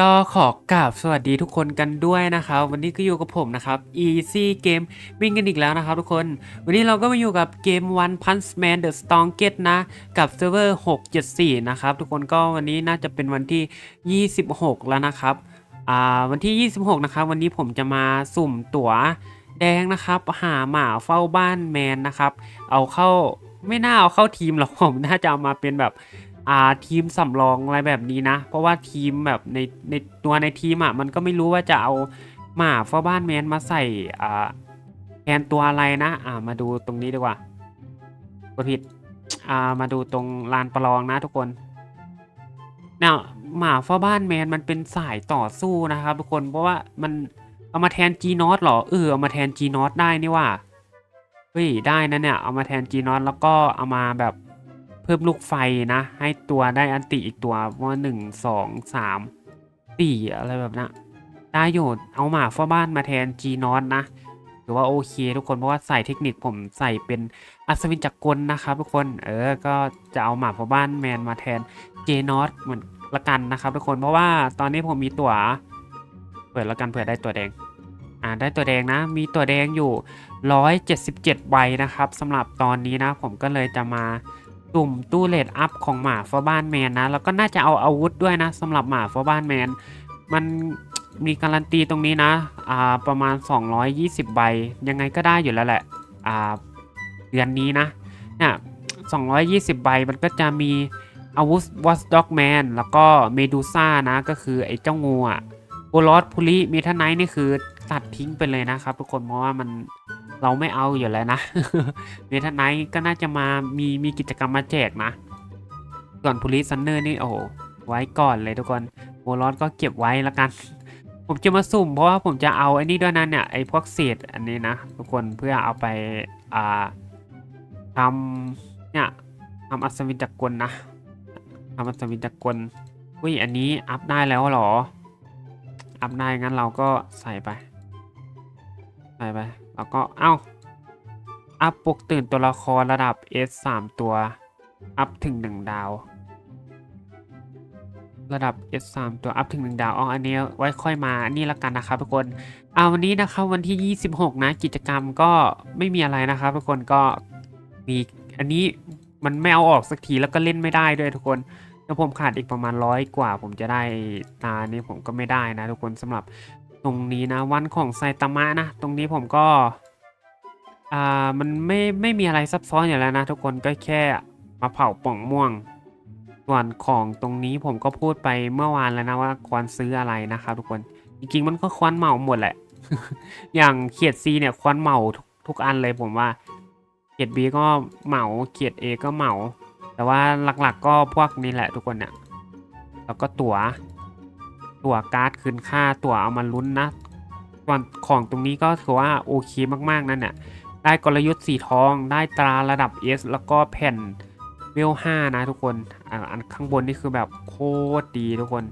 ก็ขอกราบสวัสดีทุกคนกันด้วยนะครับ วันนี้ก็อยู่กับผมนะครับ Easy Game วิ่งกันอีกแล้วนะครับทุกคน วันนี้เราก็มาอยู่กับเกม One Punch Man The Strongest นะ กับเซิร์ฟเวอร์674 นะครับ ทุกคนก็วันนี้น่าจะเป็นวันที่ 26 แล้วนะครับ อ่าวันที่ 26 นะครับ วันนี้ผมจะมาสุ่มตั๋วแดงนะครับ หาหมาเฝ้าบ้านแมนนะครับ เอาเข้าไม่น่าเอาเข้าทีมหรอกผมน่าจะเอามาเป็นแบบ อ่าทีมสำรองอะไรแบบนี้นะ เพราะว่าทีมแบบในในตัวในทีมอะมันก็ไม่รู้ว่าจะเอาหมาเฝ้าบ้านแมนมาใส่อ่าแทนตัวอะไรนะ อ่ามาดูตรงนี้ดีกว่ากดผิดอ่ามาดูตรงลานประลองนะทุกคนเนี่ยหมาเฝ้าบ้านแมนมันเป็นสายต่อสู้นะครับทุกคนเพราะว่ามันเอามาแทนจีนอตหรอเออเอามาแทนจีนอตได้นี่ว่าเฮ้ยได้นะเนี่ยเอามาแทนจีนอตแล้วก็เอามาแบบ เพิ่มลูกไฟนะ ให้ตัวได้อันติอีกตัวว่าหนึ่งสองสามสี่อะไรแบบนั้นได้โยดเอาหมาเฝ้าบ้านมาแทน G นอตนะหรือว่าโอเคทุกคนเพราะว่าใส่เทคนิคผมใส่เป็นอัศวินจักรกลนะครับทุกคนเออก็จะเอาหมาเฝ้าบ้านแมนมาแทน J นอตเหมือนละกันนะครับทุกคนเพราะว่าตอนนี้ผมมีตัวเปิดล้วกันเผื่อได้ตัวแดงอ่าได้ตัวแดงนะ มีตัวแดงอยู่ 177ใบนะครับสำหรับตอนนี้นะ ผมก็เลยจะมา ตุ่มตู้เลดอัพของหมาฟอบ้านแมนนะ แล้วก็น่าจะเอาอาวุธด้วยนะสำหรับหมาฟอบ้านแมน มันมีการันตีตรงนี้นะ อ่า ประมาณ 220 ใบ ยังไงก็ได้อยู่แล้วแหละ อ่า เดือนนี้นะ เนี่ย220 ใบ มันก็จะมีอาวุธวอสด็อกแมนแล้วก็เมดูซ่านะ ก็คือไอ้เจ้างูอะโอลอสพูลิมีทไนท์นี่คือตัดทิ้งไปเลยนะครับทุกคน เพราะว่ามัน เราไม่เอาอยู่แล้วนะเมทไนท์ก็น่าจะมามีมีกิจกรรมมาแจกนะ ส่วนพูลิซันเนอร์นี่โอ้ไว้ก่อนเลยทุกคนโอลอสก็เก็บไว้แล้วกัน ผมจะมาสุ่มเพราะว่าผมจะเอาไอ้นี่ด้วยนะเนี่ยไอ้พวกเศษอันนี้นะทุกคนเพื่อเอาไปอ่าทำเนี่ยทำอัศวินจักรกลนะทำอัศวินจักรกลอุ้ยอันนี้อัพได้แล้วหรอ อัพได้งั้นเราก็ใส่ไป ใส่ไป แล้วก็เอ้า อัพปลุกตื่นตัวละครระดับ S 3ตัว อัพถึง 1 ดาว ระดับ S 3ตัว อัพถึง 1 ดาวอ๋ออันนี้ไว้ค่อยมาอันี่ละกันนะครับทุกคน เอาวันนี้นะครับวันที่ 26 นะ กิจกรรมก็ไม่มีอะไรนะครับทุกคนก็มีอันนี้มันไม่เอาออกสักทีแล้วก็เล่นไม่ได้ด้วยทุกคนแล้วผมขาดอีกประมาณร้อยกว่า ผมจะได้ตานี้ผมก็ไม่ได้นะทุกคนสำหรับ ตรงนี้นะวันของไซตามะนะ ตรงนี้ผมก็ อ่า มันไม่ไม่มีอะไรซับซ้อนอยู่แล้วนะ ทุกคนก็แค่มาเผาป่องม่วง ส่วนของตรงนี้ผมก็พูดไปเมื่อวานแล้วนะว่าควรซื้ออะไรนะครับทุกคน จริงๆมันก็ควรเหมาหมดแหละ อย่างเขียด C เนี่ยควรเหมาทุกทุกอันเลยผมว่าเขียด B ก็เหมาเขียด A ก็เหมา แต่ว่าหลักๆก็พวกนี้แหละทุกคนเนี่ยแล้วก็ตั๋ว ตัวการ์ดคืนค่าตัวเอามาลุ้นนะส่วนของตรงนี้ก็ถือว่าโอเคมากๆนั่นเนี่ยได้กลยุทธ์สีทองได้ตราระดับ S แล้วก็แผ่นเวล5นะทุกคนอันข้างบนนี่คือแบบโคตรดีทุกคน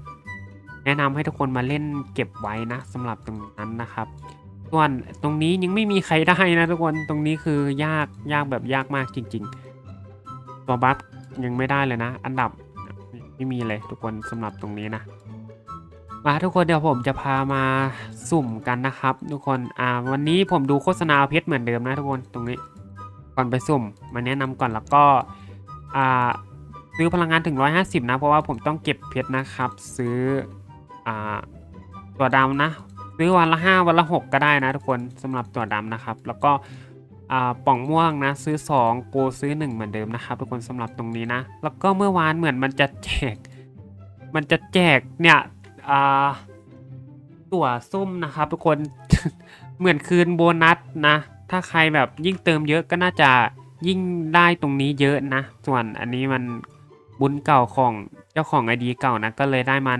แนะนำให้ทุกคนมาเล่นเก็บไว้นะสำหรับตรงนั้นนะครับ ส่วนตรงนี้ยังไม่มีใครได้นะทุกคนตรงนี้คือยากยากแบบยากมากจริง ๆ ตัวบัฟยังไม่ได้เลยนะ อันดับไม่มีเลยทุกคนสำหรับตรงนี้นะ มาทุกคนเดี๋ยวผมจะพามาสุ่มกันนะครับ ทุกคนอ่าวันนี้ผมดูโฆษณาเพชรเหมือนเดิมนะทุกคนตรงนี้ ก่อนไปสุ่มมาแนะนำก่อนแล้วก็อ่าซื้อพลังงานถึง 150 นะ เพราะว่าผมต้องเก็บเพชรนะครับ ซื้ออ่าตัวดำนะ ซื้อวันละ 5 วันละ 6 ก็ได้นะ ทุกคนสำหรับตัวดำนะครับ แล้วก็อ่าป่องม่วงนะซื้อ 2 โกซื้อ 1 เหมือนเดิมนะครับ ทุกคนสำหรับตรงนี้นะ แล้วก็เมื่อวานเหมือนมันจะแจก มันจะแจกเนี่ย อ่าตั๋วส้มนะครับทุกคน เหมือนคืนโบนัสนะ ถ้าใครแบบยิ่งเติมเยอะก็น่าจะยิ่งได้ตรงนี้เยอะนะ ส่วนอันนี้มันบุญเก่าของเจ้าของไอดีเก่านะ ก็เลยได้มา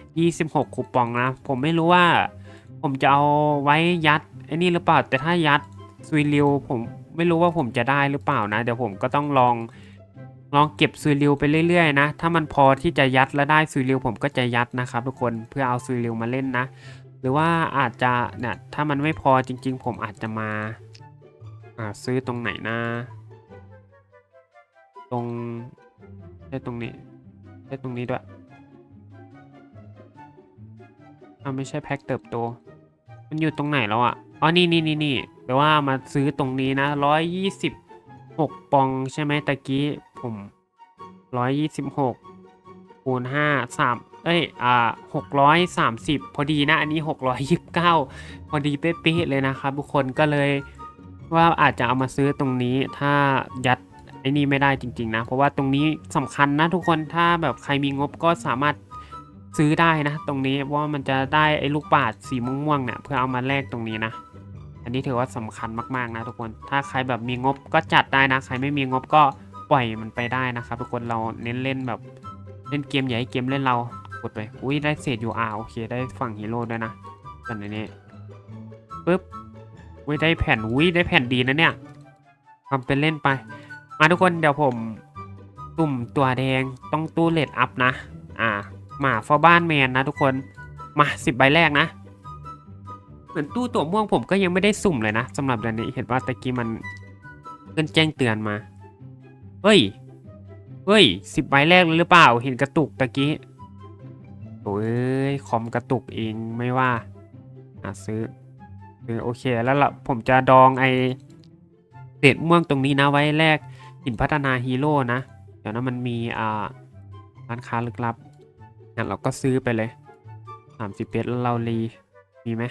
126 คูปองนะ ผมไม่รู้ว่า ผมจะเอาไว้ยัดไอ้นี่หรือเปล่า แต่ถ้ายัดซุยริวผมไม่รู้ว่าผมจะได้หรือเปล่านะ เดี๋ยวผมก็ต้องลอง ลองเก็บซุยริวไปเรื่อยๆนะ ถ้ามันพอที่จะยัดและได้ซุยริวผมก็จะยัดนะครับ ทุกคนเพื่อเอาซุยริวมาเล่นนะ หรือว่าอาจจะเนี่ยถ้ามันไม่พอจริง ๆ ผมอาจจะมาาซื้อตรงไหนนะ ตรงใช่ตรงนี้ใช่ตรงนี้ด้วยอ้าไม่ใช่แพ็คเติบโต มันอยู่ตรงไหนแล้วอะอ๋อนี่นี่นี่นี่แปลว่ามาซื้อตรงนี้นะร้อยยี่สิบ หกปองใช่ไหมตะกี้ผมร้อยยี่สิบหกคูณห้าสามเอ้ยอ่าหกร้อยสามสิบพอดีนะ อันนี้หกร้อยยิบเก้าพอดีเป๊ะๆเลยนะครับทุกคนก็เลยว่าอาจจะเอามาซื้อตรงนี้ถ้ายัดไอ้นี่ไม่ได้จริงๆนะ เพราะว่าตรงนี้สำคัญนะทุกคนถ้าแบบใครมีงบก็สามารถซื้อได้นะ ตรงนี้ว่ามันจะได้ไอ้ลูกบาศสีม่วงๆเนี่ยเพื่อเอามาแลกตรงนี้นะ อันนี้ถือว่าสำคัญมากๆนะทุกคน ถ้าใครแบบมีงบก็จัดได้นะ ใครไม่มีงบก็ปล่อยมันไปได้นะครับทุกคนเราเน้นเล่นแบบเล่นเกมใหญ่ให้เกมเล่นเรากดไป อุ้ยได้เศษยูอาโอเคได้ฝั่งฮีโร่ด้วยนะตอนนี้ปึ๊บอุ้ยได้แผ่นอุ้ยได้แผ่นดีนะเนี่ยทำเป็นเล่นไป มาทุกคนเดี๋ยวผมตุ่มตัวแดงต้องตู้เลดอัพนะ อ่าหมาฟอบ้านแมนนะทุกคนมาสิบใบแรกนะ เหมือนตู้ตัวม่วงผมก็ยังไม่ได้สุ่มเลยนะสำหรับเดือนนี้เห็นว่าตะกี้มันเกินแจ้งเตือนมา เฮ้ย เฮ้ยสิบใบแรกเลยหรือเปล่า เห็นกระตุกตะกี้โอ้ยคอมกระตุกเองไม่ว่าอะซื้อซื้อโอเคแล้วล่ะผมจะดองไอเศษม่วงตรงนี้นะไว้แรกหินพัฒนาฮีโร่นะ เดี๋ยวนะมันมีอ่าร้านค้าลึกลับงั้นเราก็ซื้อไปเลยสามสิบเแล้วเรารีมีไหม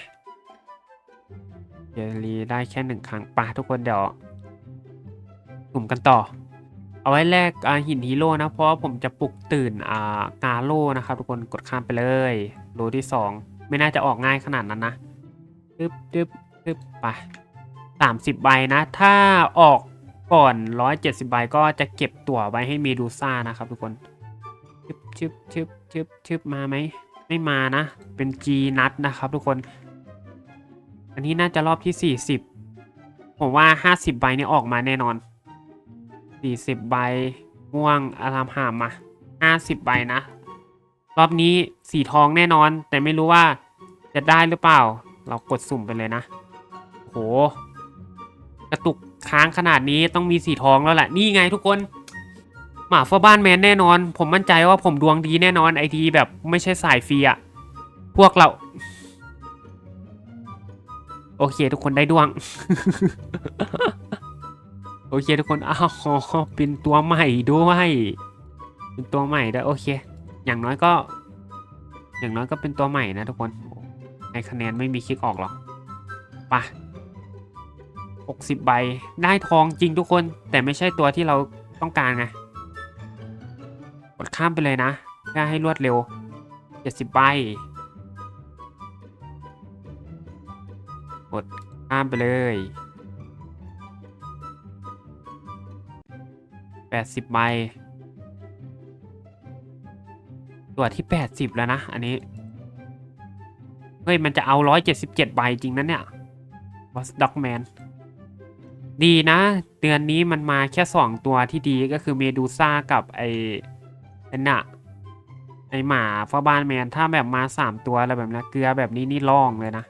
เยวรีได้แค่หนึ่งครั้งปะทุกคนเดี๋ยวกลุ่มกันต่อ เอาไว้แลกอ่าหินฮีโร่นะ เพราะว่าผมจะปลุกตื่นอ่ากาโลนะครับทุกคนกดข้ามไปเลยโลที่สองไม่น่าจะออกง่ายขนาดนั้นนะตึ๊บตึ๊บตึ๊บไปสามสิบใบนะ ถ้าออกก่อนร้อยเจ็ดสิบใบก็จะเก็บตั๋วไว้ให้เมดูซ่านะครับทุกคนชึบชึบชึบชึบชึบมาไหมไม่มานะ เป็น G นัดนะครับทุกคน อันนี้น่าจะรอบที่ 40 ผมว่า 50 ใบนี่ออกมาแน่นอน 40 ใบ ม่วงอารามหามมา 50 ใบนะ รอบนี้สีทองแน่นอน แต่ไม่รู้ว่าจะได้หรือเปล่า เรากดสุ่มไปเลยนะ โห กระตุกค้างขนาดนี้ต้องมีสีทองแล้วแหละ นี่ไงทุกคนหมาฟ้าบ้านแมนแน่นอน ผมมั่นใจว่าผมดวงดีแน่นอนไอทีแบบไม่ใช่สายฟรีอะพวกเรา โอเค ทุกคนได้ดวง โอเค ทุกคนอ้าวเป็นตัวใหม่ด้วยเป็นตัวใหม่ด้วยโอเค อย่างน้อยก็ อย่างน้อยก็เป็นตัวใหม่นะทุกคนในคะแนนไม่มีคลิกออกหรอกปะหกสิบใบ ได้ทองจริงทุกคน แต่ไม่ใช่ตัวที่เราต้องการไง กดข้ามไปเลยนะเพื่อให้รวดเร็วเจ็ดสิบใบ กดข้ามไปเลยแปดสิบใบตัวที่แปดสิบแล้วนะ อันนี้ เฮ้ย มันจะเอาร้อยเจ็ดสิบเจ็ดใบจริงนะเนี่ย Boss Dogman ดีนะ เดือนนี้มันมาแค่สองตัวที่ดีก็คือเมดูซ่ากับไอไอ้น่ะไอหมาฟ้าบ้านแมนถ้าแบบมาสามตัวอะไรแบบนี้เกลือแบบนี้นี่ล่องเลยนะ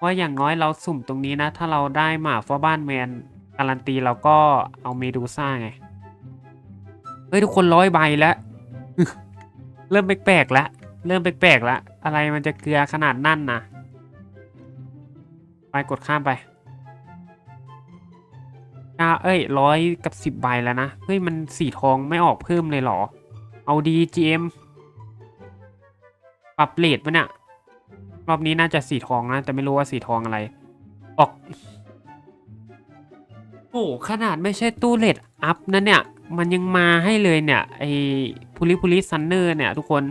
เพราอย่างน้อยเราสุ่มตรงนี้นะ ถ้าเราได้หมาฟ้าบ้านแมนการันตีเราก็เอาเมดูซ่าไง เฮ้ย ทุกคนร้อยใบแล้ว เริ่มแปลกๆแล้ว เริ่มแปลกๆแล้ว อะไรมันจะเกลือขนาดนั่นนะไปกดข้ามไปอ่าเอ้ยร้อยกับสิบใบแล้วนะ เฮ้ย มันสีทองไม่ออกเพิ่มเลยเหรอ เอาดี GM ปรับเลทปะเนี่ย รอบนี้น่าจะสีทองนะ แต่ไม่รู้ว่าสีทองอะไร ออก โอ้ขนาดไม่ใช่ตู้เลดอัพนะเนี่ย มันยังมาให้เลยเนี่ยไอพูลิพูลิซันเนอร์เนี่ยทุกคน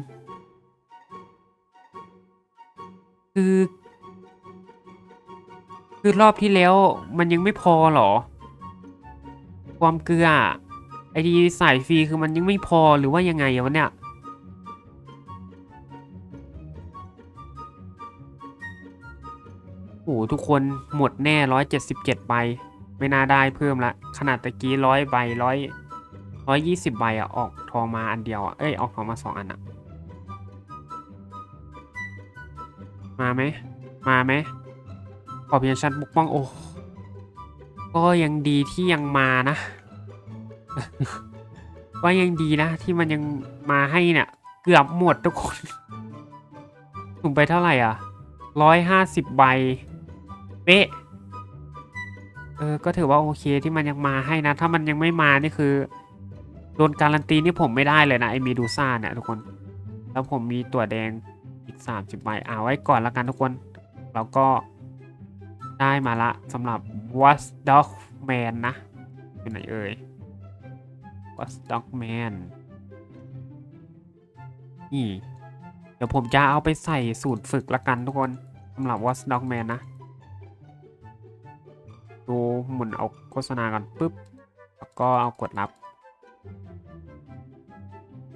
คือ คือรอบที่แล้วมันยังไม่พอเหรอ ความเกลืออะไอดีสายฟรีคือมันยังไม่พอหรือว่ายังไงวะเนี่ย โอ้โหทุกคนหมดแน่ร้อยเจ็ดสิบเจ็ดใบ ไม่น่าได้เพิ่มละ ขนาดตะกี้ร้อยใบร้อยร้อยยี่สิบใบอะออกทองมาอันเดียวอะเอ้ย ออกทองมาสองอันอะมาไหม มาไหมขอเพียงชั้นปกป้อง โอ้ก็ยังดีที่ยังมานะก็ยังดีนะ ที่มันยังมาให้เนี่ย เกือบหมดทุกคนสุ่มไปเท่าไหร่อะร้อยห้าสิบใบ ป๊ะเออก็ถือว่าโอเคที่มันยังมาให้นะ ถ้ามันยังไม่มานี่คือโดนการันตีนี่ผมไม่ได้เลยนะไอมีดูซ่าเนี่ยทุกคน แล้วผมมีตัวแดงอีก30ใบเอาไว้ก่อนละกันทุกคนแล้วก็ได้มาละสำหรับ Watch Dog Man นะอยู่ไหนเอ่ย Watch Dog Man นี่เดี๋ยวผมจะเอาไปใส่สูตรฝึกละกันทุกคนสำหรับ Watch Dog Man นะ ดูหมุนเอาโฆษณาก่อนปุ๊บ แล้วก็เอากดรับ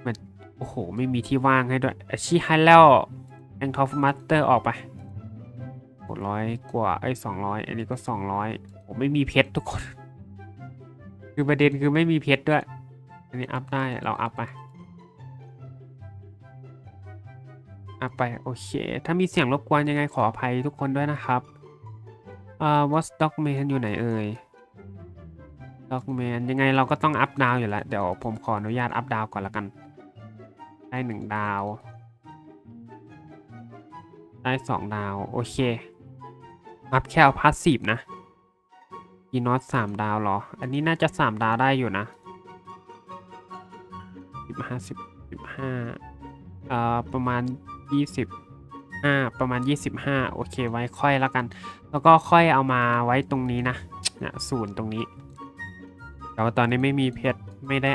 มันโอ้โห ไม่มีที่ว่างให้ด้วยอาชีฮันแล้วแองทอฟมาสเตอร์ออกไปหกร้อยกว่าไอ้สองร้อยอันนี้ก็สองร้อยผมไม่มีเพชรทุกคน คือประเด็นคือไม่มีเพชรด้วย อันนี้อัพได้เราอัพไปอัพไปโอเค ถ้ามีเสียงรบกวนยังไงขออภัยทุกคนด้วยนะครับ อ่า Watch Dog Man อยู่ไหนเอ่ย Dog Man ยังไงเราก็ต้องอัพดาวอยู่แล้ว เดี๋ยวผมขออนุญาตอัพดาวก่อนละกัน ได้หนึ่งดาว ได้สองดาว โอเค อัพแค่เอาพาสซีฟนะกีนอตสามดาวเหรอ อันนี้น่าจะสามดาวได้อยู่นะสิบห้าสิบสิบห้าเอ่อประมาณยี่สิบ ห้าประมาณยี่สิบห้าโอเคไว้ค่อยแล้วกัน แล้วก็ค่อยเอามาไว้ตรงนี้นะเนี่ยศูนย์ตรงนี้ แต่ว่าตอนนี้ไม่มีเพชรไม่ได้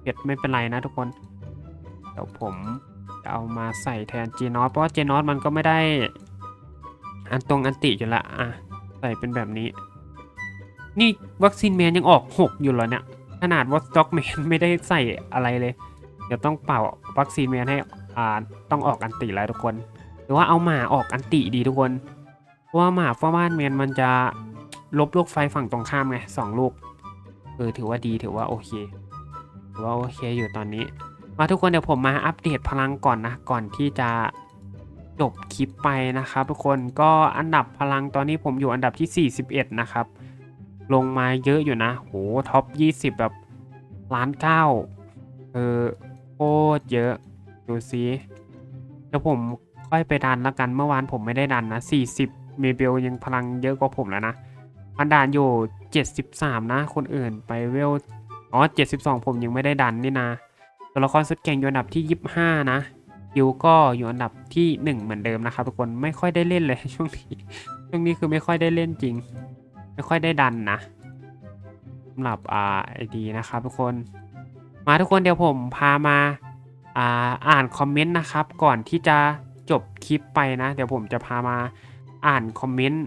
เพชรไม่เป็นไรนะทุกคนเดี๋ยวผมจะเอามาใส่แทนเจนอสเพราะว่าจีนอสมันก็ไม่ได้อันตรงอันติอยู่ละอะใส่เป็นแบบนี้ นี่วัคซีนแมนยังออก 6 อยู่เหรอเนี่ยขนาดว่าสต็อกแมนไม่ได้ใส่อะไรเลย เดี๋ยวต้องเป่าวัคซีนแมนให้อ่าต้องออกอันติแล้วทุกคน รือว่าเอาหมาออกอันติดีทุกคน เพราะว่าหมาฟ้าบ้านแมนมันจะลบลูกไฟฝั่งตรงข้ามไงสองลูกเออถือว่าดีถือว่าโอเคถือว่าโอเคอยู่ตอนนี้ มาทุกคนเดี๋ยวผมมาอัปเดตพลังก่อนนะ ก่อนที่จะจบคลิปไปนะครับทุกคนก็อันดับพลังตอนนี้ผมอยู่อันดับที่ 41 นะครับ ลงมาเยอะอยู่นะโหท็อป 20 แบบล้านเก้าเออโคตรเยอะ ดูซิเดี๋ยวผม ค่อยไปดันละกันเมื่อวานผมไม่ได้ดันนะ 40 เมเบลยังพลังเยอะกว่าผมแล้วนะมันดันอยู่ 73 นะ คนอื่นไปเวลอ๋อ 72 ผมยังไม่ได้ดันนี่นะตัวละครสุดเก่งอยู่อันดับที่ 25 นะยิวก็อยู่อันดับที่ 1 เหมือนเดิมนะครับทุกคนไม่ค่อยได้เล่นเลยช่วงนี้ช่วงนี้คือไม่ค่อยได้เล่นจริง ไม่ค่อยได้ดันนะสำหรับอ่าไอดีนะครับทุกคนมาทุกคนเดี๋ยวผมพามาอ่าอ่านคอมเมนต์นะครับ ก่อนที่จะ จบคลิปไปนะ เดี๋ยวผมจะพามาอ่านคอมเมนต์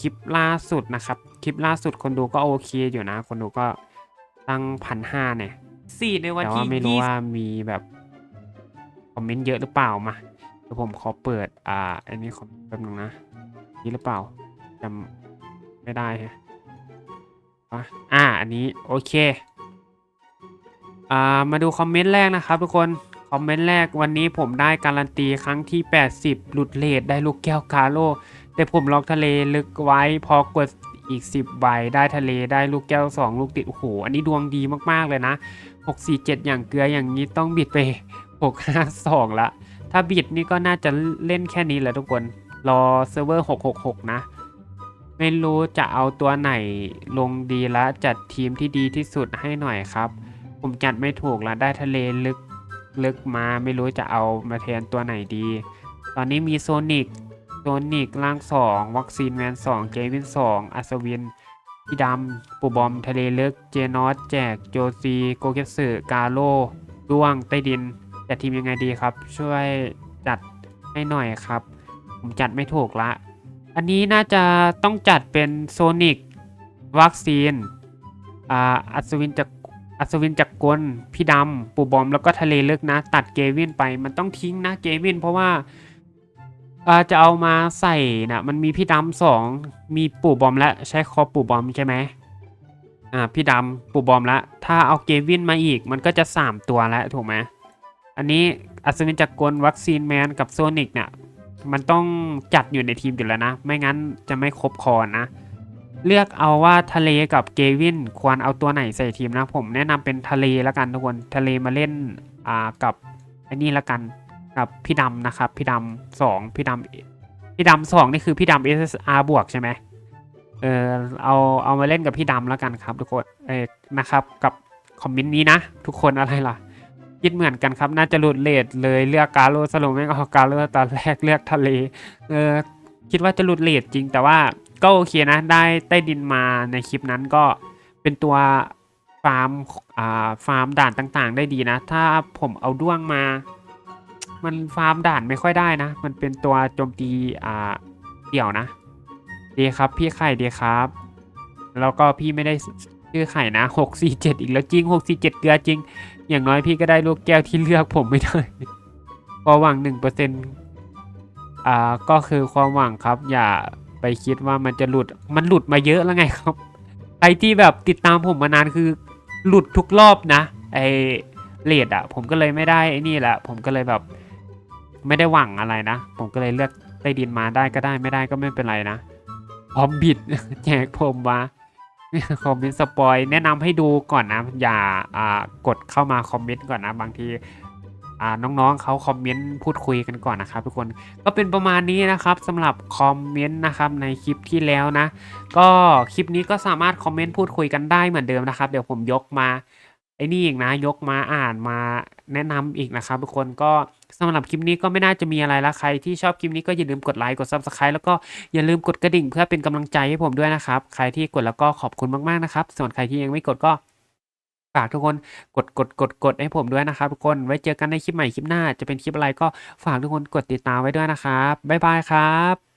คลิปล่าสุดนะครับ คลิปล่าสุดคนดูก็โอเคอยู่นะ คนดูก็ตั้งพันห้าเนี่ยสี่ในวันแต่ที่ว่าไม่รู้ยี่สิบว่ามีแบบคอมเมนต์เยอะหรือเปล่ามาเดี๋ยวผมขอเปิดอ่าอันนี้ขอแป๊บนึงนะนี่หรือเปล่าจำไม่ได้ฮะอะอ่าอันนี้โอเคอ่ามาดูคอมเมนต์แรกนะครับทุกคน คอมเมนต์แรกวันนี้ผมได้การันตีครั้งที่ 80 หลุดเลทได้ลูกแก้วกาโล แต่ผมล็อกทะเลลึกไว้พอกดอีก 10ใบได้ทะเลได้ลูกแก้ว 2 ลูกติด โอ้โห อันนี้ดวงดีมาก ๆ เลยนะ 647 อย่างเกลืออย่างนี้ต้องบิดไป 652 ละ ถ้าบิดนี่ก็น่าจะเล่นแค่นี้แหละทุกคน รอเซิร์ฟเวอร์ 666 นะ ไม่รู้จะเอาตัวไหนลงดีละ จัดทีมที่ดีที่สุดให้หน่อยครับ ผมจัดไม่ถูกละได้ทะเลลึก ลึกมาไม่รู้จะเอามาแทนตัวไหนดี ตอนนี้มีโซนิกโซนิกล่าง 2 วัคซีนแมน 2 เจวิน 2 อัศวินพี่ดำปูบอมทะเลลึก เจนอสแจก โจซี โกเกสึกาโลด้วงใต้ดินจัดทีมยังไงดีครับ ช่วยจัดให้หน่อยครับ ผมจัดไม่ถูกละ อันนี้น่าจะต้องจัดเป็นโซนิกวัคซีนอ่าอัศวินจาก อัศวินจากกลพี่ดำปู่บอมแล้วก็ทะเลเลึกนะ ตัดเกวินไปมันต้องทิ้งนะเกวินเพราะว่าอาจะเอามาใส่นะมันมีพี่ดำสองมีปู่บอมและใช้คอปู่บอมใช่ไหมอ่าพี่ดำปู่บอมละถ้าเอาเกวินมาอีกมันก็จะ 3 ตัวแล้วถูกไหมอันนี้อัศวินจักรกลวัคซีนแมนกับโซนิกเนี่ยมันต้องจัดอยู่ในทีมอยู่แล้วนะ ไม่งั้นจะไม่ครบคอนะ เลือกเอาว่าทะเลกับเกวินควรเอาตัวไหนใส่ทีมนะผมแนะนำเป็นทะเลละกันทุกคนทะเลมาเล่นอ่ากับอ้นี่ละกันกับพี่ดำนะครับพี่ดำสองพี่ดำพี่ดำสองนี่คือพี่ดำ SSR บวกใช่ไหมเออเอาเอามาเล่นกับพี่ดำแล้วกันครับทุกคนเออนะครับกับคอมเมนต์นี้นะ ทุกคนอะไรล่ะคิดเหมือนกันครับน่าจะหลุดเลทเลยเลือกกาโลสรุปไม่งเอากาโลตอนแรกเลือกทะเลเออคิดว่าจะหลุดเลทจริงแต่ว่า ก็โอเคนะได้ใต้ดินมาในคลิปนั้นก็เป็นตัวฟาร์มอ่าฟาร์มด่านต่างๆ ได้ดีนะ ถ้าผมเอาด้วงมา มันฟาร์มด่านไม่ค่อยได้นะ มันเป็นตัวโจมตีอ่าเดี่ยวนะดีครับพี่ไข่ดีครับ แล้วก็พี่ไม่ได้ชื่อไข่นะหกสี่เจ็ดอีกแล้วจริงหกสี่เจ็ดเกลือจริง อย่างน้อยพี่ก็ได้ลูกแก้วที่เลือกผมไม่ได้ความหวังหนึ่งเปอร์เซนต์อ่าก็คือความหวังครับอย่า ไปคิดว่ามันจะหลุดมันหลุดมาเยอะแล้วไงครับใครที่แบบติดตามผมมานานคือหลุดทุกรอบนะไอเลดอะผมก็เลยไม่ได้ไอนี่แหละผมก็เลยแบบไม่ได้หวังอะไรนะ ผมก็เลยเลือกใต้ดินมาได้ก็ได้ไม่ได้ก็ไม่เป็นไรนะพร้อมบิดแจกผมมาคอมเมนต์สปอยแนะนำให้ดูก่อนนะ อย่าอ่ากดเข้ามาคอมเมนต์ก่อนนะ บางที น้องๆเขาคอมเมนต์พูดคุยกันก่อนนะครับทุกคนก็เป็นประมาณนี้นะครับสำหรับคอมเมนต์นะครับในคลิปที่แล้วนะ ก็คลิปนี้ก็สามารถคอมเมนต์พูดคุยกันได้เหมือนเดิมนะครับเดี๋ยวผมยกมาไอ้นี่อีกนะยกมาอ่านมาแนะนำอีกนะครับทุกคนก็สำหรับคลิปนี้ก็ไม่น่าจะมีอะไรละใครที่ชอบคลิปนี้ก็อย่าลืมกดไลค์กด subscribe แล้วก็อย่าลืมกดกระดิ่งเพื่อเป็นกำลังใจให้ผมด้วยนะครับ ใครที่กดแล้วก็ขอบคุณมากๆนะครับ ส่วนใครที่ยังไม่กดก็ ฝากทุกคนกดกดกดกดให้ผมด้วยนะครับทุกคนไว้เจอกันในคลิปใหม่คลิปหน้า จะเป็นคลิปอะไรก็ฝากทุกคนกดติดตามไว้ด้วยนะครับบ๊ายบายครับ